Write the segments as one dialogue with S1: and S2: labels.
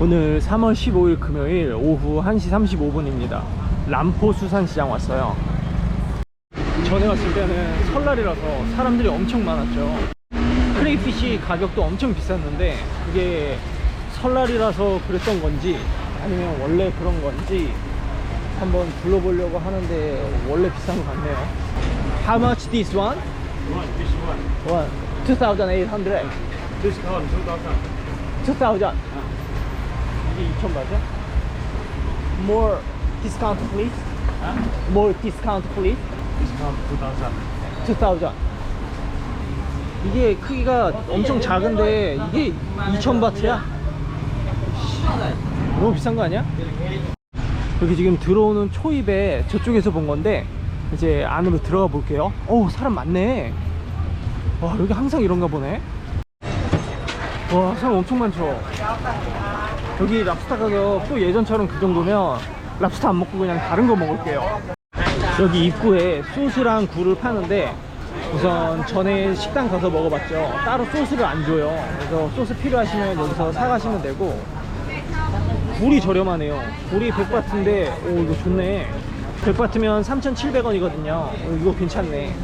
S1: 오늘 3월 15일 금요일 오후 1시 35분입니다. 람포 수산시장 왔어요. 전에 왔을 때는 설날이라서 사람들이 엄청 많았죠. 크레이피쉬 가격도 엄청 비쌌는데 그게 설날이라서 그랬던 건지 아니면 원래 그런 건지 한번 둘러보려고 하는데 원래 비싼 것 같네요. How much this one? One, this one. One, 2,800.
S2: Discount 2000.
S1: 2,000. 이게 2,000바트야? More discount please. More discount please. Discount 2000. 2,000. 이게 크기가 엄청 작은데 이게 2,000 바트야? 너무 비싼 거 아니야? 여기 지금 들어오는 초입에 저쪽에서 본 건데 이제 안으로 들어가 볼게요. 어우 사람 많네. 와 여기 항상 이런가 보네. 와 사람 엄청 많죠. 여기 랍스타 가격 또 예전처럼 그 정도면 랍스타 안 먹고 그냥 다른 거 먹을게요. 여기 입구에 소스랑 굴을 파는데 우선 전에 식당 가서 먹어봤죠. 따로 소스를 안 줘요. 그래서 소스 필요하시면 여기서 사가시면 되고 굴이 저렴하네요. 굴이 100바트인데 오 이거 좋네. 100바트면 3,700원이거든요. 이거 괜찮네.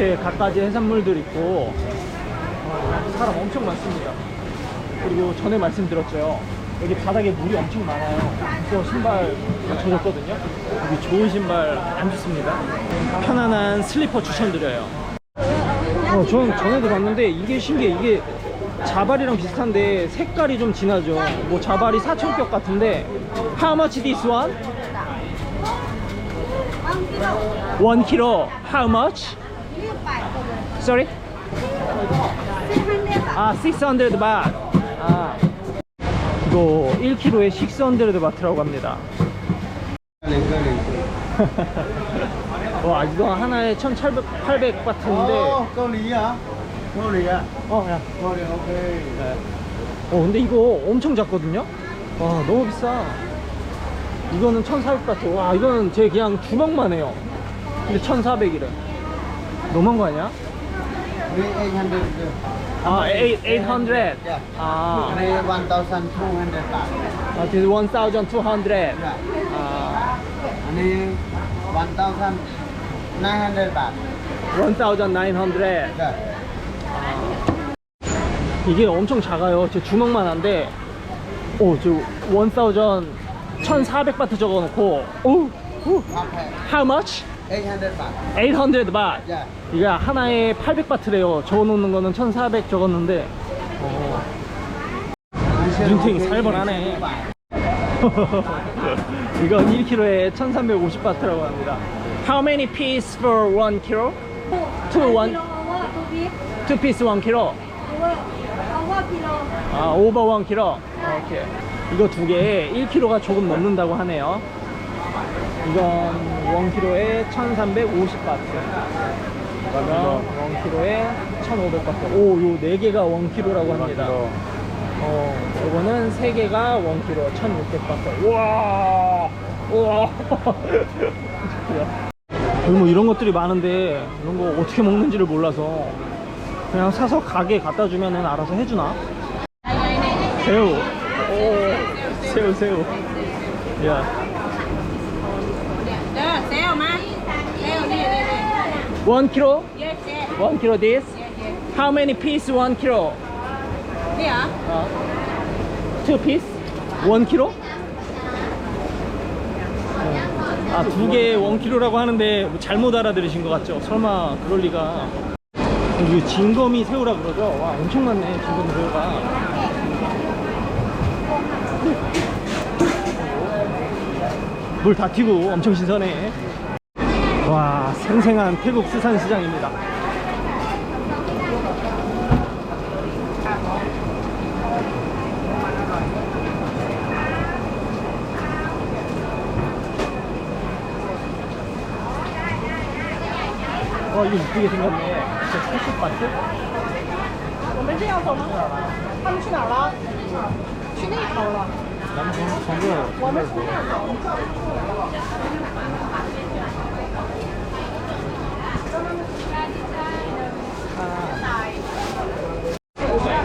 S1: 이렇게 갖가지 해산물들 있고 어, 사람 엄청 많습니다. 그리고 전에 말씀드렸죠. 여기 바닥에 물이 엄청 많아요. 그래서 신발 다 젖었거든요. 여기 좋은 신발 안 좋습니다. 편안한 슬리퍼 추천드려요. 어, 전 전에도 봤는데 이게 신기해. 이게 자발이랑 비슷한데 색깔이 좀 진하죠. 뭐 자발이 사천격 같은데 How much this one? 1 kilo. How much? Sorry? 아, 600 바트. 아. 이거 1kg에 600 바트라고 합니다. 와, 이거 하나에 1,800 800 바트인데. Cao Lý à? 어, 야. 네. 어, 근데 이거 엄청 작거든요? 와, 너무 비싸. 이거는 1,400바트. 와, 이거는 제 그냥 주먹만 해요. 근데 1,400이래. 너무한 거 아니야?
S3: This 800.
S1: 아, 8, 800. Yeah. 아, This
S3: 1200 baht.
S1: 아, this 1,200. Yeah. 아,
S3: This 1900 baht.
S1: 1,900. Yeah. 이게 엄청 작아요. 제 주먹만 한데, 오, 저 1,000, 1,400바트 적어놓고, 오, 오, how much?
S3: 800 baht.
S1: 800 바트. Yeah. 이게 하나에 800바트래요. 적어놓는 거는 1,400 적었는데, 눈탱이 살벌하네. 이건 1kg에 1,350바트라고 합니다. How many piece for 1 kilo? Two one, two piece 1 kilo. 아, over 1 kilo. 오케이. 이거 두 개에 1kg가 조금 넘는다고 하네요. 이건 1kg에 1,350바트. 이건 1kg에 1,500바트. 오, 요 네 개가 1kg라고 합니다. 어, 요거는 세 개가 1kg 1,600바트. 우와! 우와! 여기 뭐 이런 것들이 많은데 이런 거 어떻게 먹는지를 몰라서 그냥 사서 가게 갖다 주면은 알아서 해주나? 새우. 오, 새우, 새우. 야, 1 kg? Yes, yes, 1 kg this? yes, yes How many piece 1 kg?
S4: Đi hả?
S1: 어. 2 piece? 1 kg? 아, 두 개에 1kg라고 하는데 뭐 잘못 알아들으신 것 같죠? 설마 그럴 리가. 이게 진거미 새우라 그러죠? 와, 엄청 많네, 진거미 새우가. 물 다 튀고 엄청 신선해. 와, 생생한 태국 수산시장입니다. 와, 이거 이쁘게 생겼네. 진짜 80바트?
S4: 我们这要走吗？他们去哪儿了？去那头了。 나는
S3: 전,
S1: 전혀 我
S4: 们从那儿走。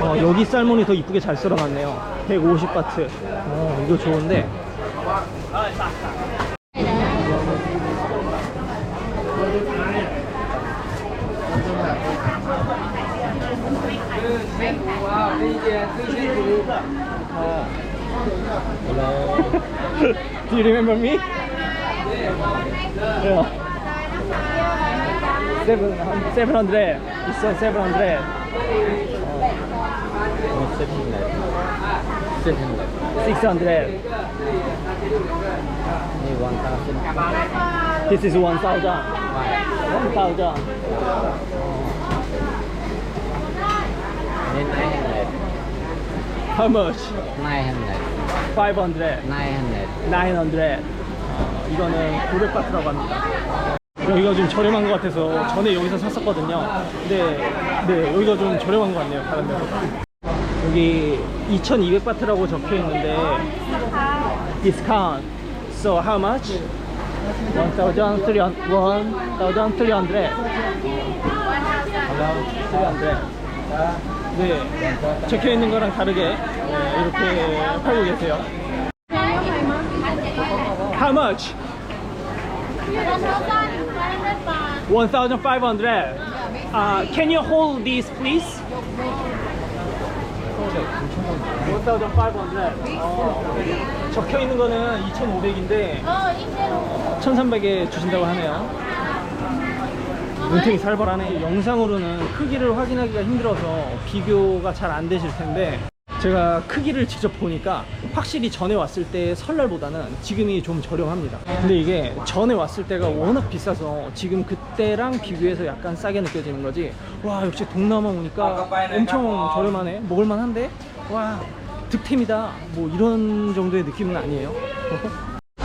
S1: 어, 여기 쌀몬이 더 이쁘게 잘 썰어놨네요 150바트 어, 이거 좋은데 Do you remember me? Yeah. Seven, seven hundred. You said seven
S3: hundred.
S1: Six hundred. This is one thousand. One thousand. How much? Five hundred. 900. 어, 이거는 900바트라고 합니다. 여기가 좀 저렴한 것 같아서 전에 여기서 샀었거든요. 근데 네 여기가 좀 저렴한 것 같네요. 다른 데보다. 여기 2,200바트라고 적혀 있는데 discount. So how much? 1,300. 1,300. 300. 네, 적혀 있는 거랑 다르게 네, 이렇게 팔고 계세요. How much? 1,500. Uh, can you hold this, please? 1,500. 어, 적혀 있는 거는 2,500인데 1,300에 주신다고 하네요. 눈탱이 살벌하네. 영상으로는 크기를 확인하기가 힘들어서 비교가 잘 안 되실 텐데 제가 크기를 직접 보니까 확실히 전에 왔을 때 설날보다는 지금이 좀 저렴합니다. 근데 이게 전에 왔을 때가 워낙 비싸서 지금 그때랑 비교해서 약간 싸게 느껴지는 거지. 와 역시 동남아 오니까 엄청 저렴하네. 먹을만 한데? 와 득템이다. 뭐 이런 정도의 느낌은 아니에요.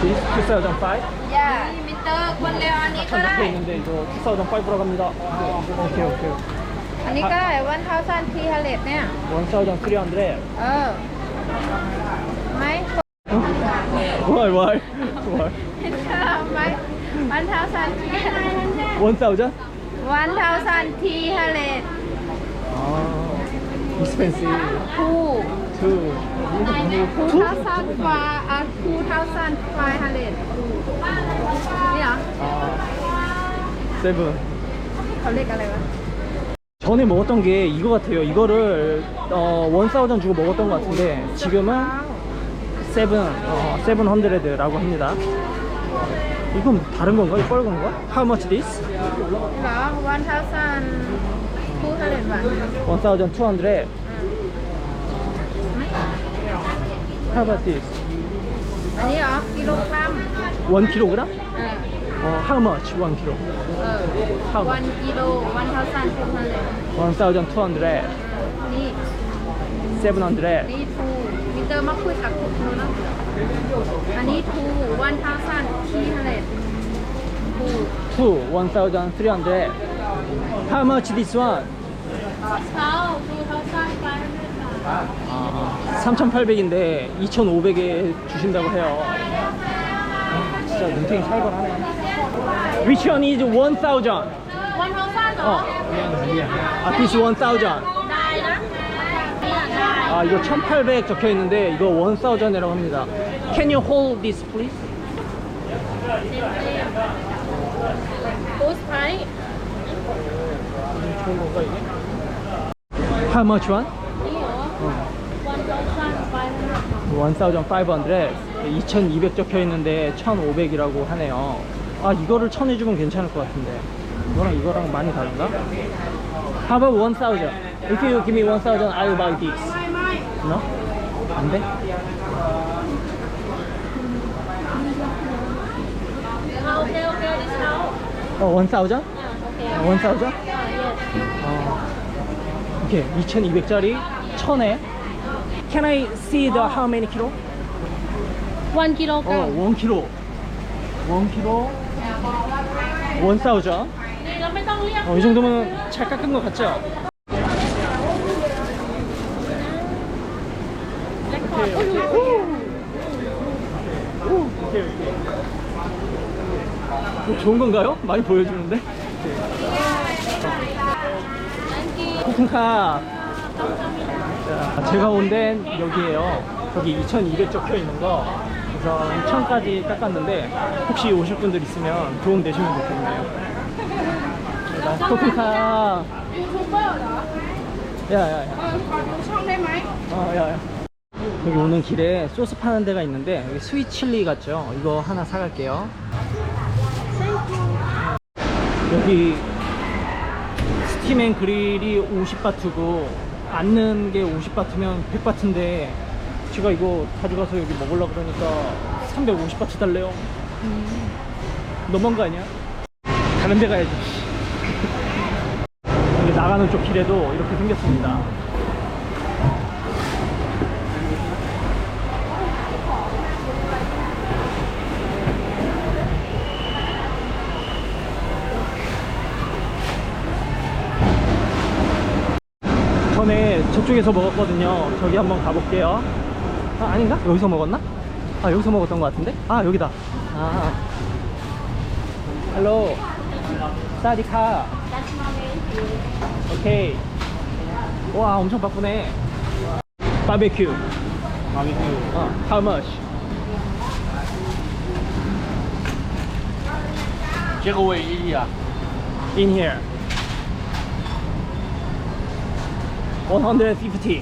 S1: 2005
S4: Dạ, Mr. quân leo anh
S1: đi có 참 적혀 đây. 있는데 이거 2005라고 합니다. 오케이 오케이.
S4: อันนี้ก็ได้วันเท้าสั้นทีฮาเลตเนี่ย
S1: 1,300.
S4: เออไหม
S1: Why, why? Why?
S4: เห็นชอวไหมวันเท้าสั้นที 1,000?
S1: วั
S4: นเท้าสั้นทีฮาเลต
S1: Oh, expensive.
S4: คู่
S1: Two. คู่เท้าสั้นฟ้า
S4: อะคู่เท้าสั้นฟ้าฮาเลตนี่เหรอ
S1: Ah. seven.
S4: เขาเรียกอะไรวะ
S1: 전에 먹었던 게 이거 같아요 이거를 어, 원사우전 주고 먹었던 것 같은데 지금은 세븐 어, 세븐 헌드레드라고 합니다 이건 다른 건가? 이 빨간 건가? How much this? 1,200 1,200 How about this?
S4: 아니야 킬로그램.
S1: 1kg? Uh, how much one kilo? Uh, how one
S4: much? kilo, 1,200.
S1: 1,200.
S4: Need.
S1: 700.
S4: Need two. Winter makul tak kuk no I need two, 1,300. Two.
S1: Two, 1,300. How much this one?
S4: Scout, 2,500.
S1: 3,800인데 2,500에 주신다고 해요. 진짜 눈탱이 살벌하네. Which one is 1,000? 1,000 어. 아, this 1,000. 아, 이거 1,800 적혀 있는데 이거 1,000이라고 합니다. Can you hold this please?
S4: Post price?
S1: 좋은 건가 이게? How much one? 어. 1,500 2,200 적혀 있는데 1,500이라고 하네요. 아 이거를 천 해주면 괜찮을 것 같은데 이거랑 이거랑 많이 다른가? How about 1,000? If you give me 1,000 I'll buy this No? 안 돼? 어, 1,000? 1,000? 어, 오케이 2,200짜리 천에 Can I see the how many kilo?
S4: 1 kg. 어,
S1: 1 kg. 1kg 원사우죠? 어, 이 정도면 잘 깎은 것 같죠? 뭐 좋은 건가요? 많이 보여주는데? 코쿤카 제가 온데 여기에요 여기 2200 적혀 있는 거 그래서 2,000까지 깎았는데 혹시 오실 분들 있으면 도움 되시면 좋겠네요. 자, 코코카. ยู
S4: ทูบเบอร์เหรอ
S1: 야야야. เออขอด
S4: ูช่องได้ไหม
S1: 어, 야, 야. 여기 오는 길에 소스 파는 데가 있는데 여기 스윗 칠리 같죠? 이거 하나 사갈게요. 여기 스팀 앤 그릴이 50바트고 앉는 게 50바트면 100바트인데 제가 이거 가져가서 여기 먹으려고 그러니까 350바트 달래요. 너무한 거 아니야? 다른 데 가야지. 여기 나가는 쪽 길에도 이렇게 생겼습니다. 전에 저쪽에서 먹었거든요. 저기 한번 가볼게요. 아, 아닌가? 여기서 먹었나? 아, 여기서 먹었던 것 같은데? 아, 여기다. 아. 헬로. 사디카. 오케이. 와, 엄청 바쁘네. 바베큐. 바베큐. 어, how much? 这
S2: 个尾翼
S1: 啊， In here. 150.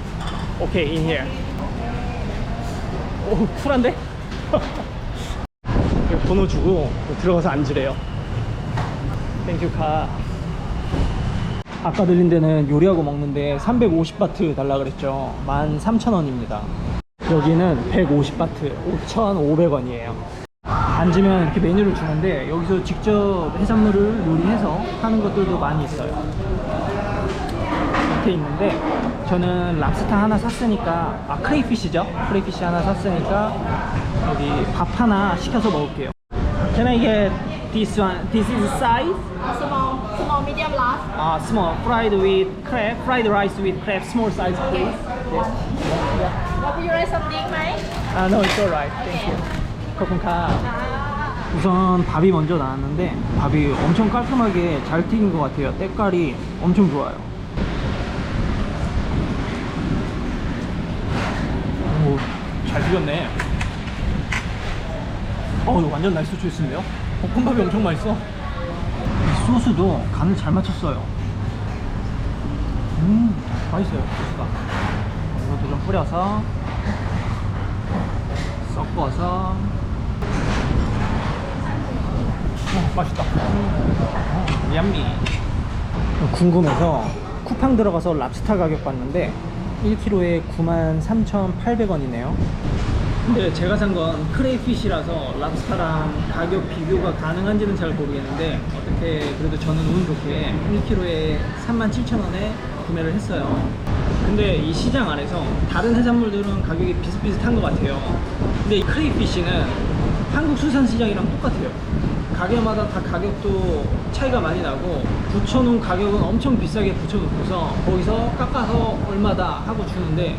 S1: Okay, in here. 오, 쿨한데? 번호 주고 들어가서 앉으래요. 땡큐 카. 아까 들린 데는 요리하고 먹는데 350바트 달라 그랬죠. 13,000원입니다. 여기는 150바트, 5,500원이에요. 앉으면 이렇게 메뉴를 주는데 여기서 직접 해산물을 요리해서 하는 것들도 많이 있어요. 밑에 있는데 저는 랍스타 하나 샀으니까 아 크레이피시죠? 크레이피시 하나 샀으니까 여기 밥 하나 시켜서 먹을게요 Can I get this one? This is size?
S4: Small, small, medium, large.
S1: Uh, small, fried with crab, fried rice with crab, small size please. Yes.
S4: Would you like something, mate?
S1: Ah, no, it's alright. Thank you. 코쿤카. 우선 밥이 먼저 나왔는데 밥이 엄청 깔끔하게 잘 튀긴 것 같아요. 때깔이 엄청 좋아요. 오, 잘 튀겼네. 어, 이거 완전 나이스 초이스인데요? 볶음밥이 엄청 맛있어. 이 소스도 간을 잘 맞췄어요. 음, 맛있어요, 소스가. 이것도 좀 뿌려서 섞어서 어, 맛있다 어, 얌미 궁금해서 쿠팡 들어가서 랍스타 가격 봤는데 1kg에 93,800원이네요. 근데 제가 산 건 크레이피쉬라서 랍스타랑 가격 비교가 가능한지는 잘 모르겠는데 어떻게 그래도 저는 운 좋게 1kg에 37,000원에 구매를 했어요. 근데 이 시장 안에서 다른 해산물들은 가격이 비슷비슷한 것 같아요. 근데 이 크레이피쉬는 한국 수산시장이랑 똑같아요 가게마다 다 가격도 차이가 많이 나고 붙여놓은 가격은 엄청 비싸게 붙여놓고서 거기서 깎아서 얼마다 하고 주는데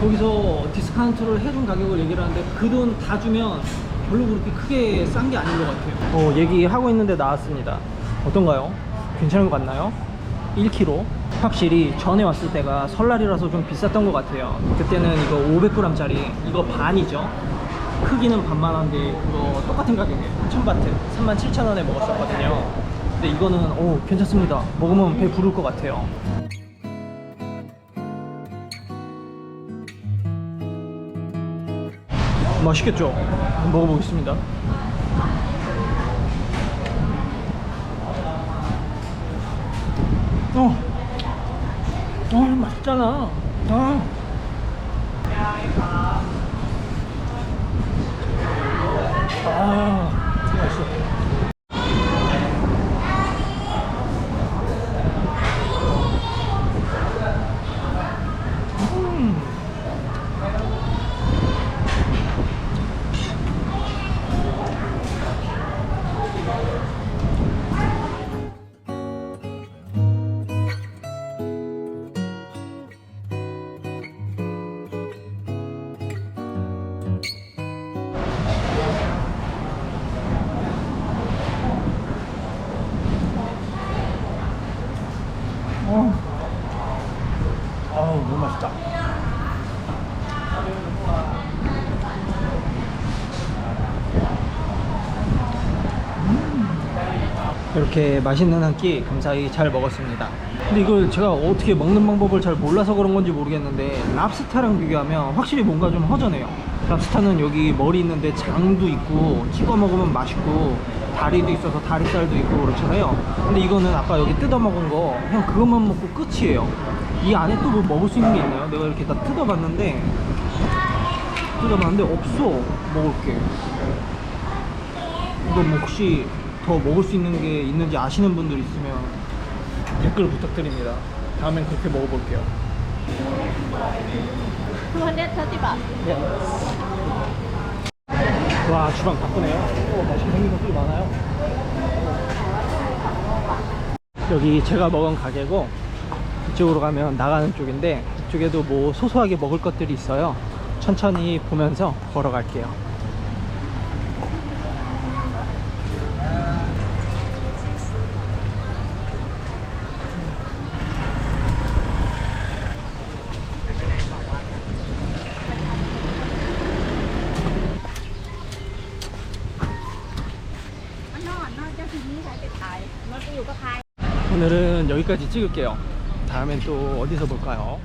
S1: 거기서 디스카운트를 해준 가격을 얘기를 하는데 그 돈 다 주면 별로 그렇게 크게 싼 게 아닌 것 같아요. 어, 얘기하고 있는데 나왔습니다. 어떤가요? 괜찮은 것 같나요? 1kg 확실히 전에 왔을 때가 설날이라서 좀 비쌌던 것 같아요. 그때는 이거 500g짜리 이거 반이죠 크기는 반만한데 그거 똑같은 가격이에요 1000바트 37,000원에 먹었었거든요. 근데 이거는 오 괜찮습니다. 먹으면 배 부를 것 같아요. 맛있겠죠? 먹어보겠습니다. 어, 어 맛있잖아. 아. 아, 아, 어우, 너무 맛있다. 이렇게 맛있는 한 끼 감사히 잘 먹었습니다. 근데 이걸 제가 어떻게 먹는 방법을 잘 몰라서 그런 건지 모르겠는데 랍스타랑 비교하면 확실히 뭔가 좀 허전해요. 랍스타는 여기 머리 있는데 장도 있고 찍어 먹으면 맛있고 다리도 있어서 다리살도 있고 그렇잖아요. 근데 이거는 아까 여기 뜯어 먹은 거 그냥 그것만 먹고 끝이에요. 이 안에 또 뭐 먹을 수 있는 게 있나요? 내가 이렇게 다 뜯어봤는데 뜯어봤는데 없어 먹을 게. 이거 뭐 혹시 더 먹을 수 있는 게 있는지 아시는 분들 있으면 댓글 부탁드립니다. 다음엔 그렇게 먹어볼게요.
S4: 230 baht.
S1: 와 주방 바쁘네요. 오, 맛있게 생긴 것들이 많아요. 여기 제가 먹은 가게고 이쪽으로 가면 나가는 쪽인데 이쪽에도 뭐 소소하게 먹을 것들이 있어요. 천천히 보면서 걸어갈게요. 오늘은 여기까지 찍을게요. 다음엔 또 어디서 볼까요?